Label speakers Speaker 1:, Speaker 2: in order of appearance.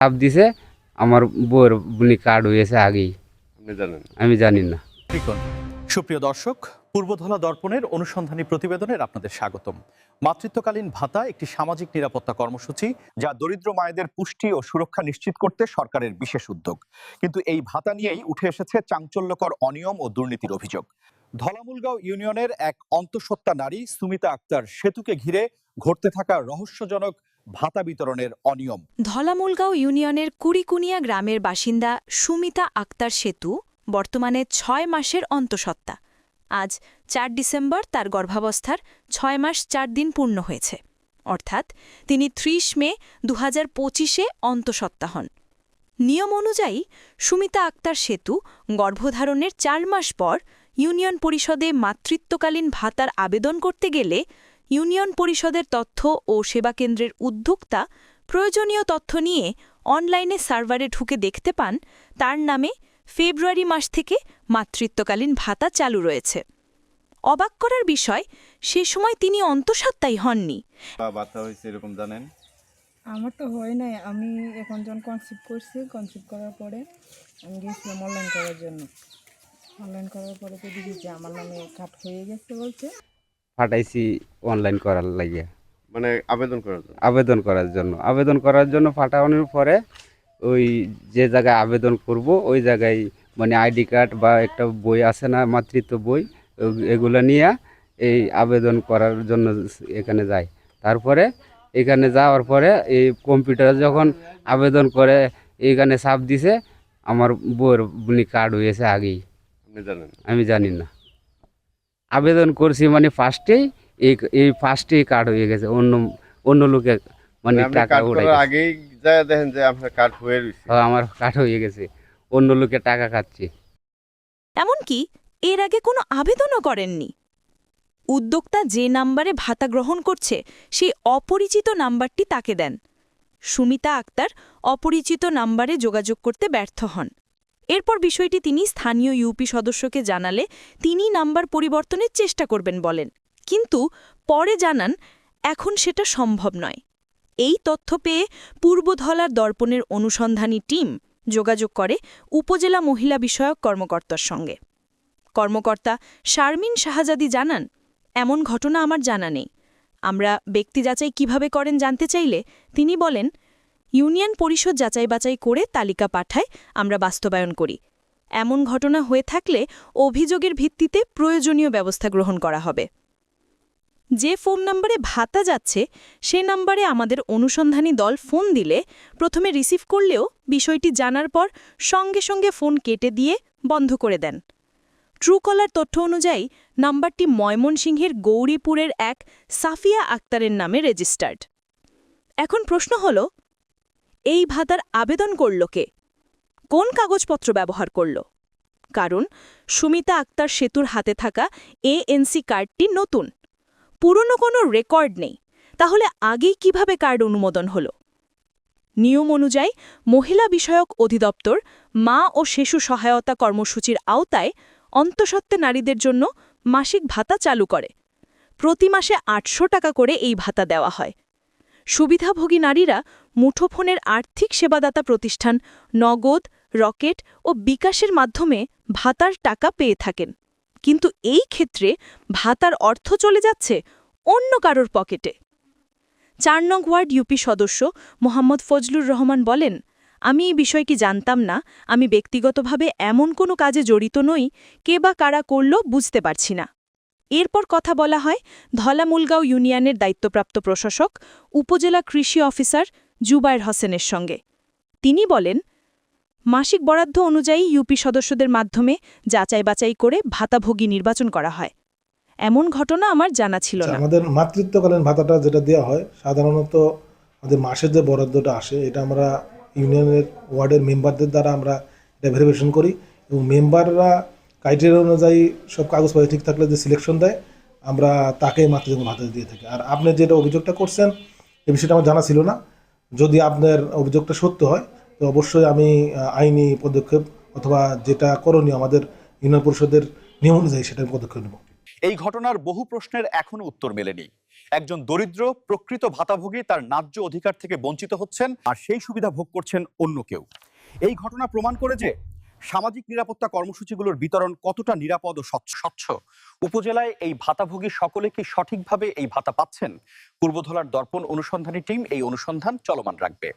Speaker 1: চাপ দিছে আমার বউয়ের বুনি কার্ড হয়েছে আগেই।
Speaker 2: আপনি জানেন?
Speaker 1: আমি জানি না।
Speaker 3: সুপ্রিয় দর্শক পূর্বধলা দর্পণের অনুসন্ধানী প্রতিবেদনের আপনাদের স্বাগতম। মাতৃত্বকালীন ভাতা একটি সামাজিক নিরাপত্তা কর্মসূচি যা দরিদ্র মায়েদের পুষ্টি ও সুরক্ষা নিশ্চিত করতে সরকারের বিশেষ উদ্যোগ। কিন্তু এই ভাতা নিয়েই উঠে এসেছে চাঞ্চল্যকর অনিয়ম ও দুর্নীতির অভিযোগ। ধলামুলগাঁও ইউনিয়নের এক অন্তঃসত্ত্বা নারী সুমিতা আক্তার সেতুকে ঘিরে ঘটতে থাকা রহস্যজনক ভাতা বিতরণের অনিয়ম।
Speaker 4: ধলামুলগাঁও ইউনিয়নের কুড়িকুনিয়া গ্রামের বাসিন্দা সুমিতা আক্তার সেতু বর্তমানে ছয় মাসের অন্তঃসত্ত্বা। আজ চার ডিসেম্বর তার গর্ভাবস্থার ছয় মাস চার দিন পূর্ণ হয়েছে। অর্থাৎ তিনি ত্রিশ মে দু হাজার পঁচিশে অন্তঃসত্ত্বা হন। নিয়ম অনুযায়ী সুমিতা আক্তার সেতু গর্ভধারণের চার মাস পর ইউনিয়ন পরিষদে মাতৃত্বকালীন ভাতার আবেদন করতে গেলে ইউনিয়ন পরিষদের তথ্য ও সেবা কেন্দ্রের উদ্যোক্তা প্রয়োজনীয় তথ্য নিয়ে অনলাইনে সার্ভারে ঢুকে দেখতে পান তার নামে ফেব্রুয়ারি মাস থেকে মাতৃত্বকালীন ভাতা চালু রয়েছে। অবাক করার বিষয় সে সময় তিনি অন্তঃসত্ত্বাই হননি।
Speaker 2: বা হয়েছে এরকম জানেন?
Speaker 5: আমার তো হয় নাই। আমি এখন যখন কনসিভ করছি কনসিভ করার পরে আমি গেছিলাম অনলাইন করার জন্য। অনলাইন করার পরে তো দেখি যে আমার নামে কাট হয়ে গেছে বলছে।
Speaker 1: ফাটাইছি অনলাইন করার লাগিয়া।
Speaker 2: মানে আবেদন করার জন্য?
Speaker 1: আবেদন করার জন্য। আবেদন করার জন্য ফাটানোর পরে ওই যে জায়গায় আবেদন করব ওই জায়গায় মানে আইডি কার্ড বা একটা বই আছে না মাতৃত্ব বই এগুলো নিয়ে এই আবেদন করার জন্য এখানে যায় তারপরে এখানে যাওয়ার পরে এই কম্পিউটারে যখন আবেদন করে এইখানে সাপ দিছে আমার বউয়ের কার্ড হয়েছে আগেই। আমি জানি না। আবেদন করছি মানে ফার্স্টেই এই এই ফার্স্টেই কার্ড হয়ে গেছে অন্য অন্য লোকের মানে
Speaker 2: মানে
Speaker 1: টাকা উঠাই
Speaker 2: আগেই যায় দেখেন যে আপনার কার্ড হয়ে রয়েছে
Speaker 1: হ্যাঁ, আমার কার্ড হয়ে গেছে অন্য লোকে টাকা খাচ্ছে।
Speaker 4: এমনকি এর আগে কোনো আবেদনও করেননি। উদ্যোক্তা যে নাম্বারে ভাতা গ্রহণ করছে সেই অপরিচিত নাম্বারটি তাকে দেন। সুমিতা আক্তার অপরিচিত নাম্বারে যোগাযোগ করতে ব্যর্থ হন। এরপর বিষয়টি তিনি স্থানীয় ইউপি সদস্যকে জানালে তিনি নাম্বার পরিবর্তনের চেষ্টা করবেন বলেন। কিন্তু পরে জানান, এখন সেটা সম্ভব নয়। এই তথ্য পেয়ে পূর্বধলার দর্পণের অনুসন্ধানী টিম যোগাযোগ করে উপজেলা মহিলা বিষয়ক কর্মকর্তার সঙ্গে। কর্মকর্তা শারমিন শাহজাদি জানান, এমন ঘটনা আমার জানা নেই। আমরা ব্যক্তি যাচাই কীভাবে করেন জানতে চাইলে তিনি বলেন ইউনিয়ন পরিষদ যাচাই বাছাই করে তালিকা পাঠায়, আমরা বাস্তবায়ন করি। এমন ঘটনা হয়ে থাকলে অভিযোগের ভিত্তিতে প্রয়োজনীয় ব্যবস্থা গ্রহণ করা হবে। যে ফোন নম্বরে ভাতা যাচ্ছে, সে নম্বরে আমাদের অনুসন্ধানী দল ফোন দিলে প্রথমে রিসিভ করলেও বিষয়টি জানার পর সঙ্গে সঙ্গে ফোন কেটে দিয়ে বন্ধ করে দেন। ট্রুকলার তথ্য অনুযায়ী, নাম্বারটি ময়মনসিংহের গৌরীপুরের এক সাফিয়া আক্তারের নামে রেজিস্টার্ড। এখন প্রশ্ন হল এই ভাতার আবেদন করল কে? কোন কাগজপত্র ব্যবহার করল? কারণ সুমিতা আক্তার সেতুর হাতে থাকা এএনসি কার্ডটি নতুন। পুরনো কোনো রেকর্ড নেই। তাহলে আগেই কীভাবে কার্ড অনুমোদন হল? নিয়ম অনুযায়ী মহিলা বিষয়ক অধিদপ্তর মা ও শিশু সহায়তা কর্মসূচির আওতায় অন্তঃসত্ত্বে নারীদের জন্য মাসিক ভাতা চালু করে। প্রতি মাসে আটশো টাকা করে এই ভাতা দেওয়া হয়। সুবিধাভোগী নারীরা মুঠোফোনের আর্থিক সেবাদাতা প্রতিষ্ঠান, নগদ, রকেট ও বিকাশের মাধ্যমে ভাতার টাকা পেয়ে থাকেন। কিন্তু এই ক্ষেত্রে ভাতার অর্থ চলে যাচ্ছে অন্য কারোর পকেটে। চার নং ওয়ার্ড ইউপি সদস্য মোহাম্মদ ফজলুর রহমান বলেন, আমি এই বিষয় কি জানতাম না? আমি ব্যক্তিগতভাবে এমন কোনো কাজে জড়িত নই, কে বা কারা করল বুঝতে পারছি না। এরপর কথা বলা হয় ধলামুলগাঁও ইউনিয়নের দায়িত্বপ্রাপ্ত প্রশাসক উপজেলা কৃষি অফিসার জুবায়ের হোসেনের সঙ্গে। তিনি বলেন মাসিক বরাদ্দ অনুযায়ী ইউপি সদস্যদের মাধ্যমে যাচাই বাছাই করে ভাতাভোগী নির্বাচন করা হয়। এমন ঘটনা আমার জানা ছিল
Speaker 6: আচ্ছা,
Speaker 4: না
Speaker 6: আমাদের মাতৃত্বকালীন ভাতাটা যেটা দেওয়া হয় সাধারণত আমাদের মাসের যে বরাদ্দটা আসে এটা আমরা ইউনিয়নের ওয়ার্ডের মেম্বারদের দ্বারা আমরা এটা ভেরিফিকেশন করি এবং মেম্বাররা ক্রাইটেরিয়া অনুযায়ী সব কাগজপত্র ঠিক থাকলে যে সিলেকশন দেয়, আমরা তাকে মাতৃত্ব ভাতা দিয়ে থাকি। আর আপনি যেটা অভিযোগটা করছেন এই বিষয়টা আমার জানা ছিল না। যদি আপনার অভিযোগটা সত্য হয়, তো অবশ্যই আমি আইনি পদক্ষেপ অথবা যেটা করণীয় আমাদের ইউনিয়ন পরিষদের নিয়ম অনুযায়ী সেটা আমি পদক্ষেপ নেব।
Speaker 3: এই ঘটনার বহু প্রশ্নের এখনও উত্তর মেলেনি। একজন দরিদ্র, প্রকৃত ভাতাভোগী তার ন্যায্য অধিকার থেকে বঞ্চিত হচ্ছেন, আর সেই সুবিধা ভোগ করছেন অন্য কেউ। এই ঘটনা প্রমাণ করে যে সামাজিক নিরাপত্তা কর্মসূচিগুলোর বিতরণ কতটা নিরাপদ ও স্বচ্ছ? উপজেলায় এই ভাতাভোগী সকলে কি সঠিকভাবে এই ভাতা পাচ্ছেন? পূর্বধলার দর্পণ অনুসন্ধানী টিম এই অনুসন্ধান চলমান রাখবে।